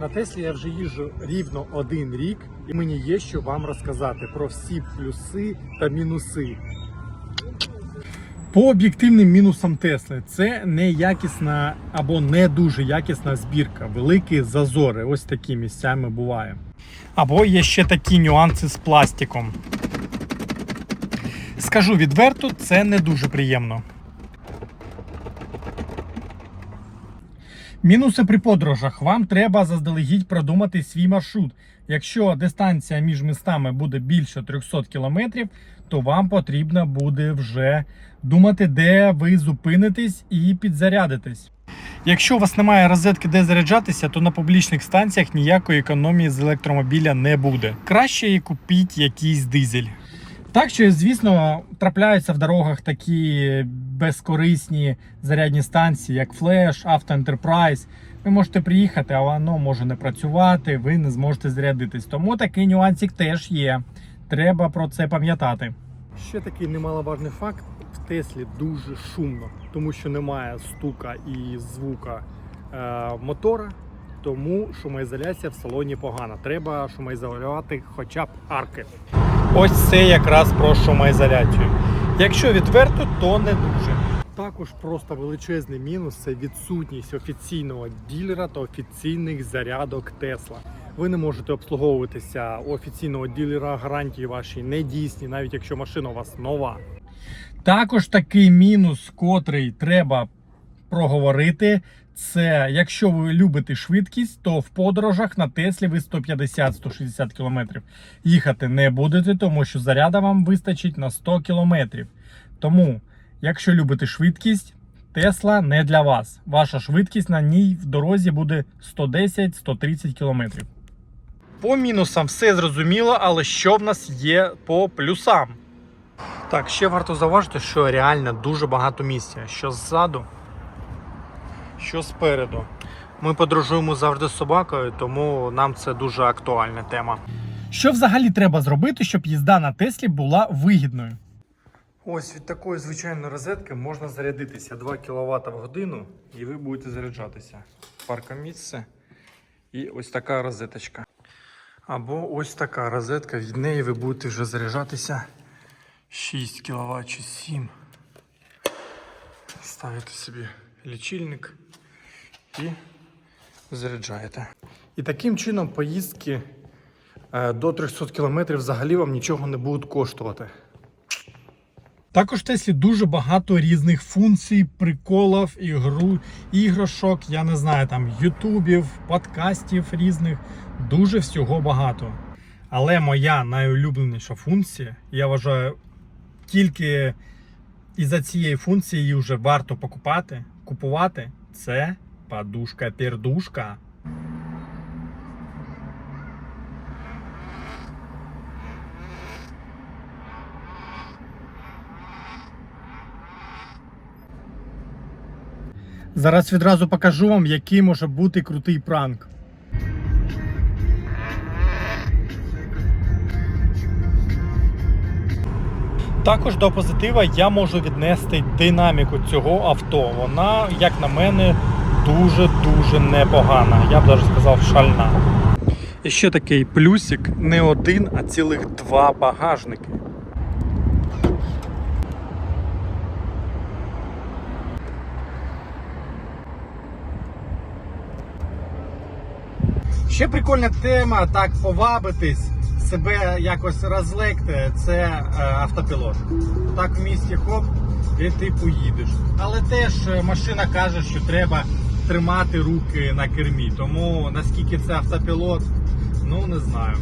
На Теслі я вже їжджу рівно один рік, і мені є що вам розказати про всі плюси та мінуси. По об'єктивним мінусам Тесли це неякісна або не дуже якісна збірка, великі зазори. Ось такі місцями буває. Або є ще такі нюанси з пластиком. Скажу відверто, це не дуже приємно. Мінуси при подорожах. Вам треба заздалегідь продумати свій маршрут. Якщо дистанція між містами буде більше 300 км, то вам потрібно буде вже думати, де ви зупинитесь і підзарядитесь. Якщо у вас немає розетки, де заряджатися, то на публічних станціях ніякої економії з електромобіля не буде. Краще і купіть якийсь дизель. Так що, звісно, трапляються в дорогах такі безкорисні зарядні станції, як Flash, Auto Enterprise. Ви можете приїхати, а воно може не працювати, ви не зможете зарядитись. Тому такий нюансик теж є. Треба про це пам'ятати. Ще такий немаловажний факт: в Теслі дуже шумно, тому що немає стука і звука е, мотора. Тому шумоізоляція в салоні погана. Треба шумоізолювати хоча б арки. Ось це якраз про шумоізоляцію. Якщо відверто, то не дуже. Також просто величезний мінус це відсутність офіційного ділера та офіційних зарядок Тесла. Ви не можете обслуговуватися у офіційного ділера, гарантії ваші не дійсні, навіть якщо машина у вас нова. Також такий мінус, котрий треба проговорити, це якщо ви любите швидкість, то в подорожах на Теслі ви 150-160 км їхати не будете, тому що заряда вам вистачить на 100 км. Тому, якщо любите швидкість, Тесла не для вас. Ваша швидкість на ній в дорозі буде 110-130 км. По мінусам все зрозуміло, але що в нас є по плюсам? Так, ще варто зауважити, що реально дуже багато місця. Що ззаду, що спереду. Ми подорожуємо завжди з собакою, тому нам це дуже актуальна тема. Що взагалі треба зробити, щоб їзда на Теслі була вигідною? Ось від такої звичайної розетки можна зарядитися 2 кВт в годину, і ви будете заряджатися. Паркомісце і ось така розеточка. Або ось така розетка, від неї ви будете вже заряджатися 6 кВт чи 7. Ставите собі лічильник і заряджаєте. І таким чином поїздки е, до 300 км взагалі вам нічого не будуть коштувати. Також в Теслі дуже багато різних функцій, приколів, ігру, іграшок, я не знаю, там ютубів, подкастів різних. Дуже всього багато. Але моя найулюбленіша функція, я вважаю, тільки із-за цієї функції її вже варто покупати, купувати, це подушка-пердушка. Зараз відразу покажу вам, який може бути крутий пранк. Також до позитива я можу віднести динаміку цього авто. Вона, як на мене, дуже-дуже непогана. Я б навіть сказав, шальна. І ще такий плюсик: не один, а цілих два багажники. Ще прикольна тема, так повабитись, себе якось розлекти, це е, автопілот. Так в місті хоп, і ти поїдеш. Але теж е, машина каже, що треба тримати руки на кермі. Тому наскільки це автопілот, ну не знаю.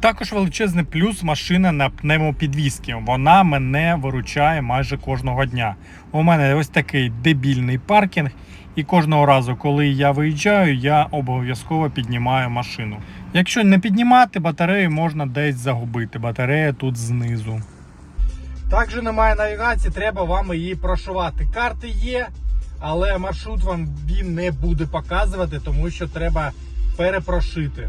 Також величезний плюс машина на пневмопідвізки. Вона мене виручає майже кожного дня. У мене ось такий дебільний паркінг, і кожного разу, коли я виїжджаю, я обов'язково піднімаю машину. Якщо не піднімати, батарею можна десь загубити. Батарея тут знизу. Також немає навігації, треба вам її прошивати. Карти є, але маршрут вам він не буде показувати, тому що треба перепрошити.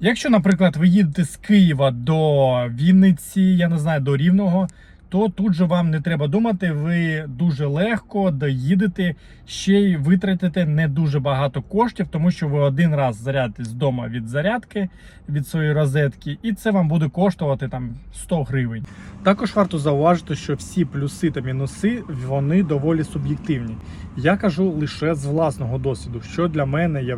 Якщо, наприклад, ви їдете з Києва до Вінниці, я не знаю, до Рівного, то тут же вам не треба думати, ви дуже легко доїдете, ще й витратите не дуже багато коштів, тому що ви один раз зарядитесь вдома від зарядки від своєї розетки, і це вам буде коштувати там 100 гривень. Також варто зауважити, що всі плюси та мінуси вони доволі суб'єктивні. Я кажу лише з власного досвіду, що для мене є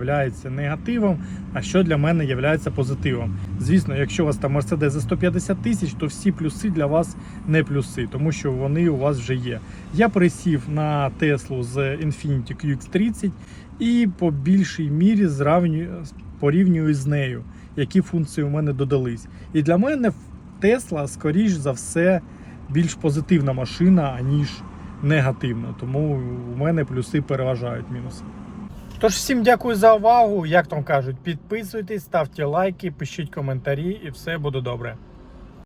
негативом, а що для мене є позитивом. Звісно, якщо у вас там Mercedes за 150 тисяч, то всі плюси для вас не плюси, тому що вони у вас вже є. Я пересів на Теслу з Infiniti QX30 і по більшій мірі зравнюю, порівнюю з нею, які функції у мене додались. І для мене Тесла, скоріш за все, більш позитивна машина, аніж негативна. Тому у мене плюси переважають мінуси. Тож всім дякую за увагу. Як там кажуть, підписуйтесь, ставте лайки, пишіть коментарі і все буде добре.